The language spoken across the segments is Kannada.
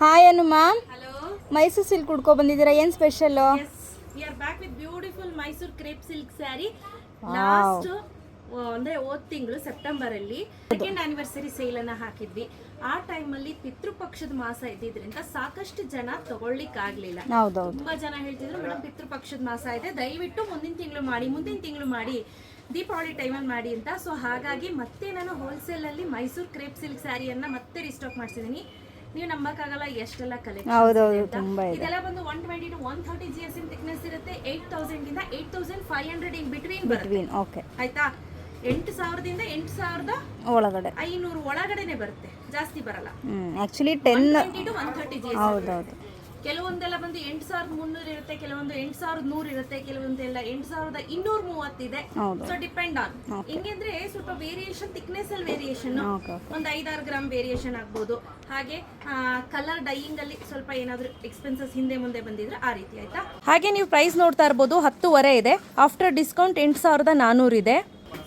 ಹಾಯ್ ಅನುಮ ಮೈಸೂರ್ ಸಿಲ್ಕ್ ಉಡ್ಕೊ ಬಂದಿದ್ದೀರಾ? ಏನ್ special Mysore we are back with beautiful Mysore crepe silk sari last ಅಂದ್ರೆ ಹೋದ್ ತಿಂಗಳು ಸೆಪ್ಟೆಂಬರ್ ಅಲ್ಲಿ ಸೆಕೆಂಡ್ ಆನಿವರ್ಸರಿ ಸೇಲ್ ಅನ್ನ ಹಾಕಿದ್ವಿ. ಆ ಟೈಮ್ ಅಲ್ಲಿ ಪಿತೃಪಕ್ಷದ ಮಾಸ ಇದ್ದಿದ್ರಿಂದ ಸಾಕಷ್ಟು ಜನ ತಗೊಳ್ಲಿಕ್ಕೆ ಆಗ್ಲಿಲ್ಲ ತುಂಬಾ ಜನ ಹೇಳ್ತಿದ್ರು ಮೇಡಮ್ ಪಿತೃಪಕ್ಷದ ಮಾಸ ಇದೆ. ದಯವಿಟ್ಟು ಮುಂದಿನ ತಿಂಗಳು ಮಾಡಿ ಮುಂದಿನ ತಿಂಗಳು ಮಾಡಿ. ದೀಪಾವಳಿ ಟೈಮಲ್ಲಿ ಮಾಡಿ ಅಂತ. ಸೊ ಹಾಗಾಗಿ ಮತ್ತೆ ನಾನು ಹೋಲ್ಸೇಲ್ ಅಲ್ಲಿ ಮೈಸೂರು ಕ್ರೇಪ್ ಸಿಲ್ಕ್ ಸ್ಯಾರಿಯನ್ನ ಮತ್ತೆ ರಿಸ್ಟಾಕ್ ಮಾಡ್ಸಿದೀನಿ ನೀವು ನಂಬಕ್ಕಾಗಲ್ಲ ಎಷ್ಟೆಲ್ಲ ಕಲೆಕ್ಷನ್ ಹೌದೌದು ತುಂಬ ಇದೆ. ಇದೆಲ್ಲ ಬಂದು one twenty to one thirty G S M thickness ಇರುತ್ತೆ. ಏಟ್ ತೌಸಂಡ್ ಇಂದ eight thousand five hundred in between ಬರುತ್ತೆ. ಬಿಟ್ವೀನ್ ಓಕೆ ಆಯ್ತಾ? ಎಂಟು ಸಾವಿರದಿಂದ ಎಂಟು ಸಾವಿರದ ಒಳಗಡೆ. ಐನೂರು ಒಳಗಡೆನೆ ಬರುತ್ತೆ. ಜಾಸ್ತಿ ಬರಲ್ಲ. ಹ್ಮ್ actually ten to one thirty G S ಹೌದೌದು ಕೆಲವೊಂದೆಲ್ಲ ಬಂದು ಎಂಟು ಸಾವಿರದ ಮುನ್ನೂರು ಇರುತ್ತೆ ಕೆಲವೊಂದು ಎಂಟು ಸಾವಿರದ ನೂರು ಇರುತ್ತೆ ಕೆಲವೊಂದೆಲ್ಲ ಎಂಟು ಸಾವಿರದ ಇನ್ನೂರ ಮೂವತ್ತಿದೆ. ಸೊ ಡಿಪೆಂಡ್ ಆನ್ ಹೆಂಗಂದ್ರೆ ಸ್ವಲ್ಪ ವೇರಿಯೇಷನ್ ಥಿಕ್ನೆಸ್ ಅಲ್ಲಿ ವೇರಿಯೇಷನ್ ಒಂದು ಐದಾರು ಗ್ರಾಮ್ ವೇರಿಯೇಷನ್ ಆಗ್ಬೋದು. ಹಾಗೆ ಕಲರ್ ಡೈಯಿಂಗ್ ಅಲ್ಲಿ ಸ್ವಲ್ಪ ಏನಾದರೂ ಎಕ್ಸ್ಪೆನ್ಸಸ್ ಹಿಂದೆ ಮುಂದೆ ಬಂದಿದ್ರೆ ಆ ರೀತಿ ಆಯ್ತಾ? ಹಾಗೆ ನೀವು ಪ್ರೈಸ್ ನೋಡ್ತಾ ಇರ್ಬೋದು ಹತ್ತುವರೆ ಇದೆ. ಆಫ್ಟರ್ ಡಿಸ್ಕೌಂಟ್ ಎಂಟು ಸಾವಿರದ ನಾನೂರು ಇದೆ.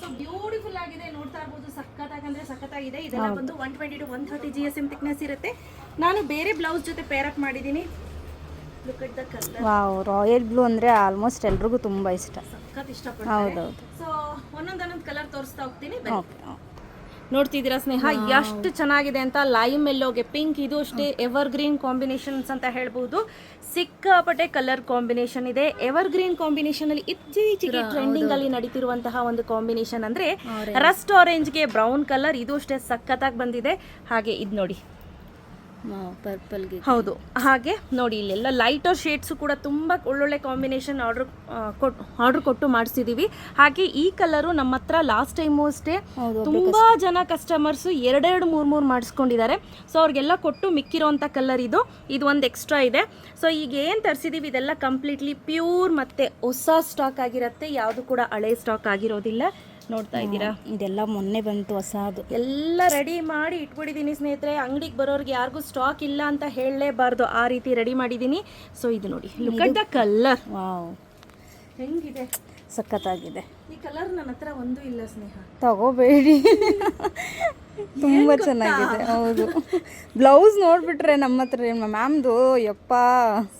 ಸೊ ಬ್ಯೂಟಿಫುಲ್ ಆಗಿದೆ. ನೋಡ್ತಾ ಇರ್ಬೋದು ಸಖತ್ತಾಗಂದ್ರೆ ಸಖತ್ತಾಗಿದೆ. ಇದೆಲ್ಲ ಬಂದು one twenty to one thirty G S M thickness ಇರುತ್ತೆ. ನಾನು ಬೇರೆ ಬ್ಲೌಸ್ ಜೊತೆ ಪೇರ್ ಅಪ್ ಮಾಡಿದ್ದೀನಿ. ವಾವ್ ರಾಯಲ್ ಬ್ಲೂ ಅಂದರೆ ಆಲ್ಮೋಸ್ಟ್ ಎಲ್ರಿಗೂ ತುಂಬ ಇಷ್ಟ. ಹೌದೌದು. ಸೊ ಕಲರ್ ತೋರಿಸ್ತಾ ಹೋಗ್ತೀನಿ. ಓಕೆ ನೋಡ್ತಿದ್ದೀರಾ ಸ್ನೇಹ? ಎಷ್ಟು ಚೆನ್ನಾಗಿದೆ ಅಂತ ಲೈಮ್ ಎಲ್ಲೋಗೆ ಪಿಂಕ್ ಇದು ಅಷ್ಟೇ ಎವರ್ ಗ್ರೀನ್ ಕಾಂಬಿನೇಷನ್ಸ್ ಅಂತ ಹೇಳ್ಬೋದು. ಸಿಕ್ಕಾಪಟ್ಟೆ ಕಲರ್ ಕಾಂಬಿನೇಷನ್ ಇದೆ. ಎವರ್ ಗ್ರೀನ್ ಕಾಂಬಿನೇಷನ್ ಅಲ್ಲಿ ಇತ್ತೀಚೆಗೆ ಟ್ರೆಂಡಿಂಗ್ ಅಲ್ಲಿ ನಡೀತಿರುವಂತಹ ಒಂದು ಕಾಂಬಿನೇಷನ್ ಅಂದ್ರೆ ರಸ್ಟ್ ಆರೆಂಜ್ಗೆ ಬ್ರೌನ್ ಕಲರ್ ಇದು ಅಷ್ಟೇ ಸಖತ್ತಾಗಿ ಬಂದಿದೆ. ಹಾಗೆ ಇದು ನೋಡಿ. ಪರ್ಪಲ್ಗೆ ಹೌದು. ಹಾಗೆ ನೋಡಿ ಇಲ್ಲೆಲ್ಲ ಲೈಟರ್ ಶೇಡ್ಸು ಕೂಡ ತುಂಬ ಒಳ್ಳೊಳ್ಳೆ ಕಾಂಬಿನೇಷನ್ ಆರ್ಡರ್ ಕೊಟ್ಟು ಆರ್ಡರ್ ಕೊಟ್ಟು ಮಾಡಿಸಿದ್ದೀವಿ ಹಾಗೆ ಈ ಕಲರು ನಮ್ಮ ಹತ್ರ ಲಾಸ್ಟ್ ಟೈಮು ಅಷ್ಟೇ ತುಂಬಾ ಜನ ಕಸ್ಟಮರ್ಸ್ ಎರಡೆರಡು ಮೂರು ಮೂರು ಮಾಡಿಸ್ಕೊಂಡಿದ್ದಾರೆ. ಸೊ ಅವ್ರಿಗೆಲ್ಲ ಕೊಟ್ಟು ಮಿಕ್ಕಿರೋವಂಥ ಕಲರ್ ಇದು. ಇದು ಒಂದು ಎಕ್ಸ್ಟ್ರಾ ಇದೆ. ಸೊ ಈಗ ಏನು ತರಿಸಿದ್ದೀವಿ ಇದೆಲ್ಲ ಕಂಪ್ಲೀಟ್ಲಿ ಪ್ಯೂರ್ ಮತ್ತು ಹೊಸ ಸ್ಟಾಕ್ ಆಗಿರುತ್ತೆ. ಯಾವುದು ಕೂಡ ಹಳೆ ಸ್ಟಾಕ್ ಆಗಿರೋದಿಲ್ಲ. ನೋಡ್ತಾ ಇದ್ದೀರಾ? ಇದೆಲ್ಲ ಮೊನ್ನೆ ಬಂತು ಹೊಸದು. ಎಲ್ಲ ರೆಡಿ ಮಾಡಿ ಇಟ್ಬಿಟ್ಟಿದ್ದೀನಿ ಸ್ನೇಹಿತರೆ. ಅಂಗಡಿಗೆ ಬರೋರಿಗೆ ಯಾರಿಗೂ ಸ್ಟಾಕ್ ಇಲ್ಲ ಅಂತ ಹೇಳಲೇಬಾರ್ದು. ಆ ರೀತಿ ರೆಡಿ ಮಾಡಿದ್ದೀನಿ. ಸೊ ಇದು ನೋಡಿ. Look at the colour wow. ಹೆಂಗಿದೆ? ಸಖತ್ತಾಗಿದೆ. ಈ ಕಲರ್ ನನ್ನ ಹತ್ರ ಒಂದು ಇಲ್ಲ ಸ್ನೇಹ. ತಗೋಬೇಡಿ. ತುಂಬ ಚೆನ್ನಾಗಿದೆ. ಹೌದು. ಬ್ಲೌಸ್ ನೋಡ್ಬಿಟ್ರೆ ನಮ್ಮ ಹತ್ರ ಮ್ಯಾಮ್ದು ಯಪ್ಪ.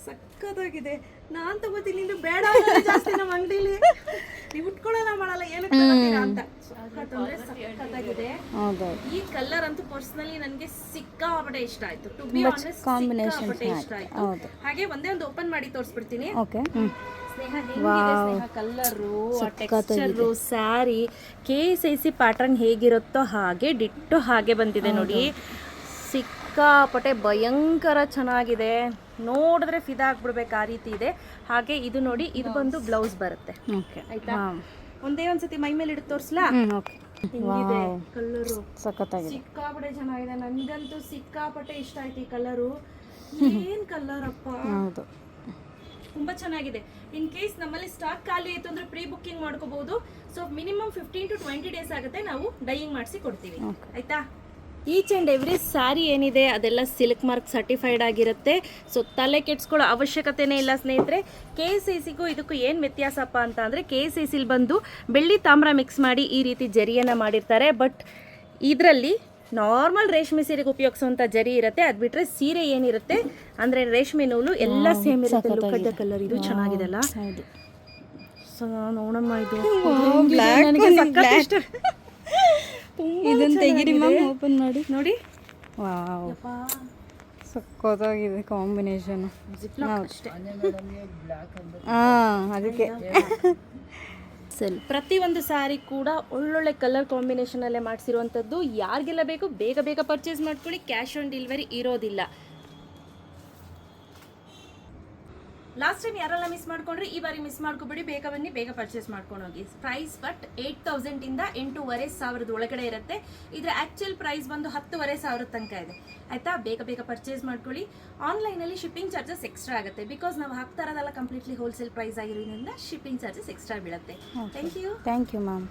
ಸಖತ್ತಾಗಿದೆ. ನಾನು ತಗೋತೀನಿ. ಬೇಡ ಜಾಸ್ತಿ ನಮ್ಮ ಅಂಗಡಿಲಿ. ಸಖತ್ತಾಗಿದೆ. ಈ ಕಲರ್ ಅಂತೂ ಪರ್ಸನಲಿ ನನಗೆ ಸಿಕ್ಕಾಪಟ್ಟೆ ಇಷ್ಟ ಆಯ್ತು. ಟು ಬಿ ಇಷ್ಟ ಆಯ್ತು. ಹಾಗೆ ಒಂದೇ ಒಂದು ಓಪನ್ ಮಾಡಿ ತೋರಿಸ್ಬಿಡ್ತೀನಿ. Okay. Colour texture sari K S I C pattern ಹೇಗಿರುತ್ತೋ ಹಾಗೆ ಡಿಟ್ಟು ಹಾಗೆ ಬಂದಿದೆ ನೋಡಿ. ಸಿಕ್ಕಾಪಟ್ಟೆ ಭಯಂಕರ ಚೆನ್ನಾಗಿದೆ. ನೋಡಿದ್ರೆ ಫಿದಾ ಆಗ್ಬಿಡ್ಬೇಕು ಆ ರೀತಿ ಇದೆ. ಹಾಗೆ ಇದು ನೋಡಿ ಇದು ಬಂದು ಬ್ಲೌಸ್ ಬರುತ್ತೆ. ಓಕೆ ಆಯ್ತಾ? ಒಂದೇ ಒಂದ್ಸತಿ ಮೈ ಮೇಲೆ ಇಟ್ಟು ತೋರಿಸ್ಲಾ? ಓಕೆ ಹೆಂಗಿದೆ ಸಖತ್ತಾಗಿದೆ. ಸಿಕ್ಕಾಪಟ್ಟೆ ಚೆನ್ನಾಗಿದೆ. ನನಗಂತೂ ಸಿಕ್ಕಾಪಟ್ಟೆ ಇಷ್ಟ ಆಯ್ತು ಈ ಕಲರು ಏನ್ ಕಲರ್ ಅಪ್ಪ? ಹೌದು. ತುಂಬಾ ಚೆನ್ನಾಗಿದೆ. ಇನ್ ಕೇಸ್ ನಮ್ಮಲ್ಲಿ ಸ್ಟಾಕ್ ಖಾಲಿ ಆಯ್ತು ಅಂದ್ರೆ ಪ್ರೀ ಬುಕ್ಕಿಂಗ್ ಮಾಡ್ಕೋಬಹುದು so minimum fifteen to twenty days ಆಗುತ್ತೆ. ನಾವು ಡೈಯಿಂಗ್ ಮಾಡಿಸಿ ಕೊಡ್ತೀವಿ. ಆಯ್ತಾ? ಈಚ್ ಆ್ಯಂಡ್ ಎವ್ರಿ ಸ್ಯಾರಿ ಏನಿದೆ ಅದೆಲ್ಲ ಸಿಲ್ಕ್ ಮಾರ್ಕ್ ಸರ್ಟಿಫೈಡ್ ಆಗಿರುತ್ತೆ. ಸೊ ತಲೆ ಕೆಡ್ಸ್ಕೊಳ್ಳೋ ಅವಶ್ಯಕತೆನೇ ಇಲ್ಲ ಸ್ನೇಹಿತರೆ. ಕೆ ಎಸ್ ಐ ಸಿಗೂ ಇದಕ್ಕೂ ಏನು ವ್ಯತ್ಯಾಸಪ್ಪ ಅಂತ ಅಂದರೆ ಕೆ ಎಸ್ ಐ ಸಿಲಿ ಬಂದು ಬೆಳ್ಳಿ ತಾಮ್ರ ಮಿಕ್ಸ್ ಮಾಡಿ ಈ ರೀತಿ ಜರಿಯನ್ನು ಮಾಡಿರ್ತಾರೆ. ಬಟ್ ಇದರಲ್ಲಿ ನಾರ್ಮಲ್ ರೇಷ್ಮೆ ಸೀರೆಗೆ ಉಪಯೋಗಿಸುವಂಥ ಜರಿ ಇರುತ್ತೆ. ಅದು ಬಿಟ್ಟರೆ ಸೀರೆ ಏನಿರುತ್ತೆ ಅಂದರೆ ರೇಷ್ಮೆ ನೂಲು ಎಲ್ಲ ಸೇಮ್ ಇರುತ್ತೆ. ಲುಕ್ಕಡ್ಡ ಕಲರ್ ಇದು ಚೆನ್ನಾಗಿದೆ ಅಲ್ಲ ಸೊ ನೋಡಮ್ಮ ಇದು. ನನಗೆ ಒಂದು ಸಖತ್ black. ಇಷ್ಟ. ತುಂಬಾ ಇದನ್ನ ತೆಗಿರಿ ಮ್ಯಾಮ್ ಓಪನ್ ಮಾಡಿ. ನೋಡಿ. ವಾವ್ ಸಕ್ಕತ್ತಾಗಿದೆ ಕಾಂಬಿನೇಷನ್ ಅಷ್ಟೇ. ಹಾಂ ಅದಕ್ಕೆ. ಸರಿ. ಪ್ರತಿಯೊಂದು ಸ್ಯಾರಿ ಕೂಡ ಒಳ್ಳೊಳ್ಳೆ ಕಲರ್ ಕಾಂಬಿನೇಷನ್ ಅಲ್ಲೇ ಮಾಡಿಸಿರುವಂಥದ್ದು ಯಾರಿಗೆಲ್ಲ ಬೇಕು ಬೇಗ ಬೇಗ ಪರ್ಚೇಸ್ ಮಾಡ್ಕೊಳ್ಳಿ. ಕ್ಯಾಶ್ ಆನ್ ಡೆಲಿವರಿ ಇರೋದಿಲ್ಲ. ಲಾಸ್ಟ್ ಟೈಮ್ ಯಾರೆಲ್ಲ ಮಿಸ್ ಮಾಡ್ಕೊಂಡ್ರಿ ಈ ಬಾರಿ ಮಿಸ್ ಮಾಡ್ಕೊಬೇಡಿ. ಬೇಗ ಬನ್ನಿ ಬೇಗ ಪರ್ಚೇಸ್ ಮಾಡ್ಕೊಂಡು ಹೋಗಿ. ಪ್ರೈಸ್ ಬಟ್ ಏಟ್ ತೌಸಂಡ್ ಇಂದ ಎಂಟೂವರೆ ಸಾವಿರದ ಒಳಗಡೆ ಇರುತ್ತೆ. ಇದ್ರ ಆಕ್ಚುಯಲ್ ಪ್ರೈಸ್ ಬಂದು ಹತ್ತುವರೆ ಸಾವಿರದ ತನಕ ಇದೆ. ಆಯ್ತಾ? ಬೇಗ ಬೇಗ ಪರ್ಚೇಸ್ ಮಾಡ್ಕೊಳ್ಳಿ. ಆನ್ಲೈನಲ್ಲಿ ಶಿಪ್ಪಿಂಗ್ ಚಾರ್ಜಸ್ ಎಕ್ಸ್ಟ್ರಾ ಆಗುತ್ತೆ. ಬಿಕಾಸ್ ನಾವು ಹಾಕ್ತಾ ಇರೋದೆಲ್ಲ ಕಂಪ್ಲೀಟ್ಲಿ ಹೋಲ್ಸೇಲ್ ಪ್ರೈಸ್ ಆಗಿರೋದ್ರಿಂದ ಶಿಪ್ಪಿಂಗ್ ಚಾರ್ಜಸ್ ಎಕ್ಸ್ಟ್ರಾ ಬೀಳುತ್ತೆ. Thank you thank you ma'am